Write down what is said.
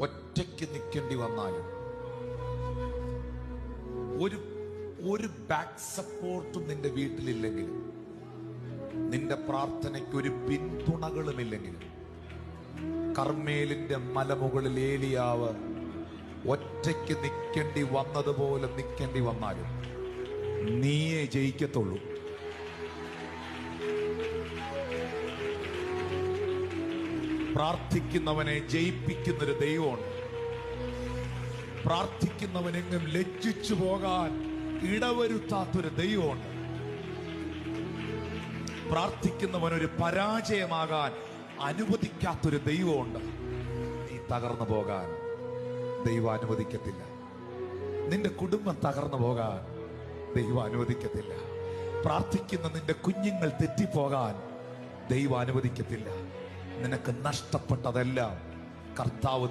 ഒറ്റയ്ക്ക് നിൽക്കേണ്ടി വന്നാലും ഒരു ഒരു ബാക്ക് സപ്പോർട്ടും നിന്റെ വീട്ടിലില്ലെങ്കിലും നിന്റെ പ്രാർത്ഥനയ്ക്ക് ഒരു പിന്തുണകളുമില്ലെങ്കിലും കർമ്മേലിന്റെ മലമുകളിൽ ഏലിയാവ് ഒറ്റയ്ക്ക് നിൽക്കേണ്ടി വന്നതുപോലെ നിൽക്കേണ്ടി വന്നാലും നീയേ ജയിക്കത്തുള്ളൂ. പ്രാർത്ഥിക്കുന്നവനെ ജയിപ്പിക്കുന്നൊരു ദൈവമുണ്ട്. പ്രാർത്ഥിക്കുന്നവനെങ്ങും ലജ്ജിച്ചു പോകാൻ ഇടവരുത്താത്തൊരു ദൈവമുണ്ട്. പ്രാർത്ഥിക്കുന്നവൻ ഒരു പരാജയമാകാൻ അനുവദിക്കാത്തൊരു ദൈവമുണ്ട്. നീ തകർന്നു പോകാൻ ദൈവം അനുവദിക്കത്തില്ല. നിന്റെ കുടുംബം തകർന്നു പോകാൻ ദൈവം അനുവദിക്കത്തില്ല. പ്രാർത്ഥിക്കുന്ന നിന്റെ കുഞ്ഞുങ്ങൾ തെറ്റിപ്പോകാൻ ദൈവം അനുവദിക്കത്തില്ല. നിനക്ക് നഷ്ടപ്പെട്ടതെല്ലാം കർത്താവ്